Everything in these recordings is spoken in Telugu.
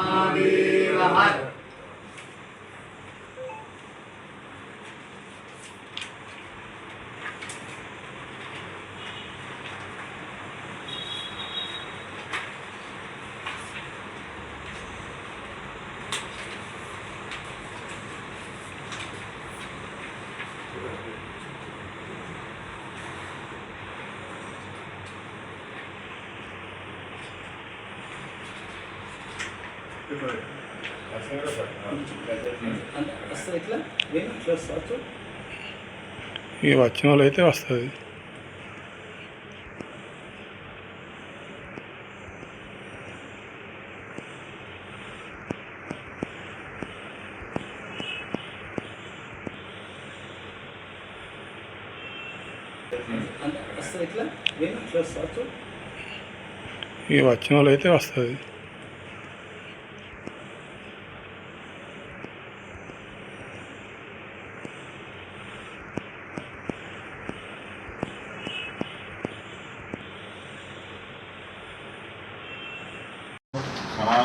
Amen. ఈ ఇక వచ్చిన వాళ్ళు అయితే వస్తుంది. ఈ ఇక వచ్చిన వాళ్ళు అయితే వస్తుంది.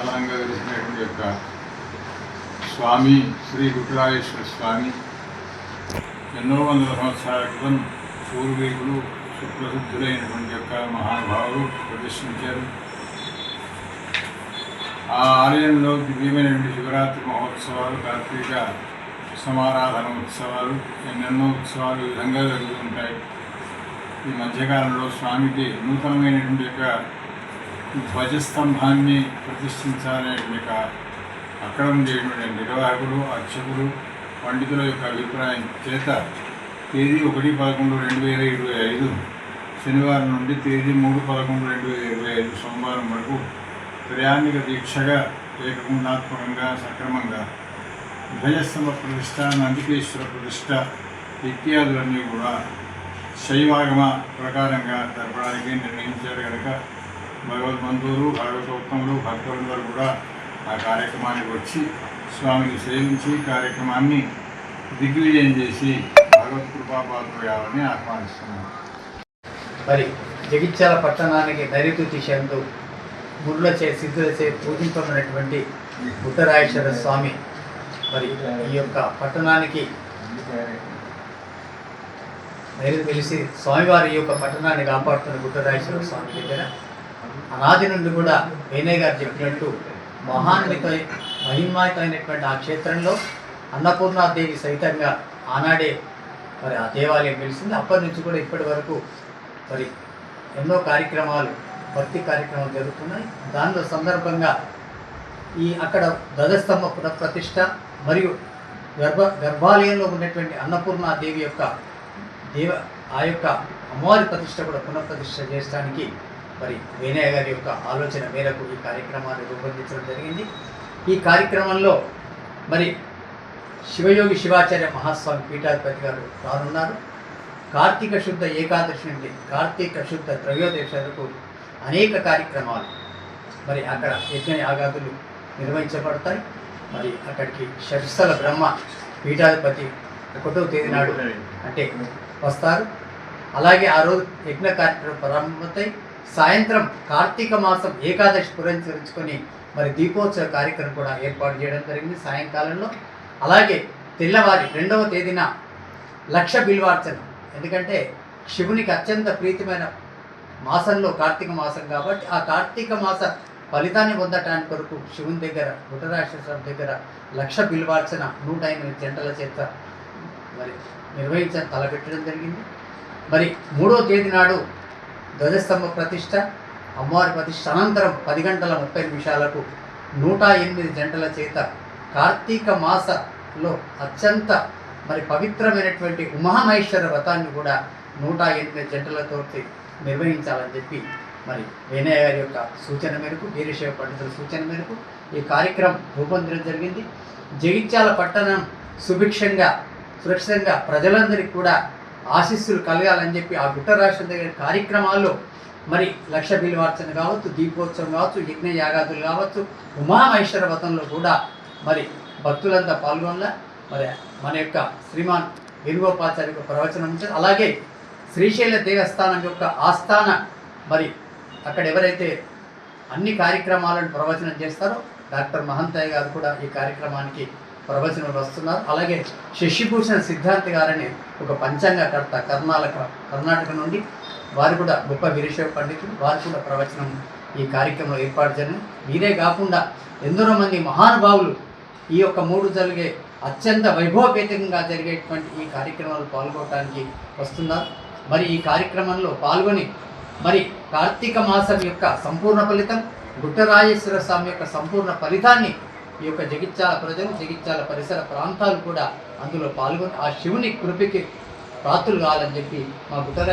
సనాతనంగా వెలిసినటువంటి యొక్క స్వామి శ్రీ గుట్టరాజేశ్వర స్వామి ఎన్నో వందల సంవత్సరాల క్రితం పూర్వీకులు సుప్రసిద్ధులైనటువంటి యొక్క మహానుభావులు ప్రదర్శించారు. ఆ ఆలయంలో దివ్యమైనటువంటి శివరాత్రి మహోత్సవాలు కార్తీక సమారాధన ఉత్సవాలు ఎన్నెన్నో ఉత్సవాలు ఈ విధంగా జరుగుతుంటాయి. ఈ మధ్యకాలంలో స్వామికి నూతనమైనటువంటి యొక్క ధ్వజస్తంభాన్ని ప్రతిష్ఠించాలనే యొక్క అక్రమం ఉండేటువంటి నిర్వాహకులు అర్చకులు పండితుల యొక్క అభిప్రాయం చేత తేదీ ఒకటి పదకొండు రెండు వేల ఇరవై ఐదు శనివారం నుండి తేదీ మూడు పదకొండు రెండు వేల ఇరవై ఐదు సోమవారం వరకు ప్రయాణిక దీక్షగా ఏకగుణాత్మకంగా సక్రమంగా ధ్వజస్తంభ ప్రతిష్ట నందికేశ్వర ప్రతిష్ట ఇత్యాదులన్నీ కూడా శైవాగమ ప్రకారంగా జరపడానికి నిర్ణయించారు కనుక భగవద్బంధువులు భాగవతోత్తములు భక్తులందరూ కూడా ఆ కార్యక్రమానికి వచ్చి స్వామిని సేవించి కార్యక్రమాన్ని దిగ్విజయం చేసి భగవత్ కృపాపాత్రయాలని ఆహ్వానిస్తున్నాను. మరి జగిత్యాల పట్టణానికి నైరుతి చెందు గురులచే సిద్ధులచే పూజింపబడినటువంటి ఉత్తరాయేశ్వర స్వామి మరి ఈ యొక్క పట్టణానికి నైరుతి తెలిసి స్వామివారి ఈ యొక్క పట్టణాన్ని కాపాడుతున్న గుట్టరాయేశ్వర స్వామి దగ్గర అనాది నుండి కూడా వేణయ్య గారు చెప్పినట్టు మహాన్విత మహిమాయుతమైనటువంటి ఆ క్షేత్రంలో అన్నపూర్ణాదేవి సహితంగా ఆనాడే మరి ఆ దేవాలయం వెలిసింది అప్పటి నుంచి కూడా ఇప్పటి వరకు మరి ఎన్నో కార్యక్రమాలు భక్తి కార్యక్రమాలు జరుగుతున్నాయి. దానిలో సందర్భంగా ఈ అక్కడ ధ్వజస్తంభ పునఃప్రతిష్ట మరియు గర్భ గర్భాలయంలో ఉన్నటువంటి అన్నపూర్ణ దేవి యొక్క దేవ ఆ యొక్క అమ్మవారి ప్రతిష్ట కూడా పునఃప్రతిష్ట చేయడానికి మరి వేణయ్య గారి యొక్క ఆలోచన మేరకు ఈ కార్యక్రమాన్ని రూపొందించడం జరిగింది. ఈ కార్యక్రమంలో మరి శివయోగి శివాచార్య మహాస్వామి పీఠాధిపతి గారు రానున్నారు. కార్తీక శుద్ధ ఏకాదశి నుండి కార్తీక శుద్ధ త్రయోదశి వరకు అనేక కార్యక్రమాలు మరి అక్కడ యజ్ఞ యాగాదులు నిర్వహించబడతాయి. మరి అక్కడికి షరిస్థల బ్రహ్మ పీఠాధిపతి ఒకటో తేదీ నాడు అంటే వస్తారు. అలాగే ఆ రోజు యజ్ఞ కార్యక్రమం ప్రారంభమవుతాయి. సాయంత్రం కార్తీక మాసం ఏకాదశి పురస్కరించుకొని మరి దీపోత్సవ కార్యక్రమం కూడా ఏర్పాటు చేయడం జరిగింది సాయంకాలంలో. అలాగే తెల్లవారి రెండవ తేదీన లక్ష బిల్వార్చన. ఎందుకంటే శివునికి అత్యంత ప్రీతిమైన మాసంలో కార్తీక మాసం కాబట్టి ఆ కార్తీక మాస ఫలితాన్ని పొందటానికి కొరకు శివుని దగ్గర గుటరాక్షేశ్వరం దగ్గర లక్ష బిల్వార్చన నూట ఎనిమిది జంటల చేత మరి నిర్వహించడం తలపెట్టడం జరిగింది. మరి మూడో తేదీ నాడు ధ్వజస్తంభ ప్రతిష్ట అమ్మవారి ప్రతిష్ట అనంతరం పది గంటల ముప్పై నిమిషాలకు నూట ఎనిమిది జంటల చేత కార్తీక మాసలో అత్యంత మరి పవిత్రమైనటువంటి ఉమామహేశ్వర వ్రతాన్ని కూడా నూట ఎనిమిది జంటలతో నిర్వహించాలని చెప్పి మరి వేనయ్య గారి యొక్క సూచన మేరకు వీరశైవ పండితుల సూచన మేరకు ఈ కార్యక్రమం రూపొందించడం జరిగింది. జగిత్యాల పట్టణం సుభిక్షంగా సురక్షితంగా ప్రజలందరికీ కూడా ఆశీస్సులు కలగాలని చెప్పి ఆ గుట్ట రాష్ట్రం దగ్గర కార్యక్రమాల్లో మరి లక్ష బిల్వార్చన కావచ్చు దీపోత్సవం కావచ్చు యజ్ఞ యాగాదులు కావచ్చు ఉమామహేశ్వర వ్రతంలో కూడా మరి భక్తులంతా పాల్గొనలా. మరి మన యొక్క శ్రీమాన్ వేణుగోపాచార్య యొక్క ప్రవచనం ఉంటుంది అలాగే శ్రీశైల దేవస్థానం యొక్క ఆస్థాన మరి అక్కడ ఎవరైతే అన్ని కార్యక్రమాలను ప్రవచనం చేస్తారో డాక్టర్ మహంతయ్య గారు కూడా ఈ కార్యక్రమానికి ప్రవచనం వస్తున్నారు. అలాగే శశిభూషణ్ సిద్ధార్థ్ గారని ఒక పంచాంగకర్త కర్ణాటక కర్ణాటక నుండి వారు కూడా గొప్ప వీరేశ్వర పండితులు. వారు కూడా ప్రవచనం ఈ కార్యక్రమంలో ఏర్పాటు జరిగింది. వీరే కాకుండా ఎందరో మంది మహానుభావులు ఈ యొక్క మూడు జరిగే అత్యంత వైభవపేతంగా జరిగేటువంటి ఈ కార్యక్రమాలు పాల్గొనడానికి వస్తున్నారు. మరి ఈ కార్యక్రమంలో పాల్గొని మరి కార్తీక మాసం యొక్క సంపూర్ణ ఫలితం గుట్టరాజేశ్వర స్వామి యొక్క సంపూర్ణ ఫలితాన్ని ఈ యొక్క జగిత్యాల ప్రజలు జగిత్యాల పరిసర ప్రాంతాలు కూడా అందులో పాల్గొని ఆ శివుని కృపకి పాత్రులు కావాలని చెప్పి మా గుట్టరాజ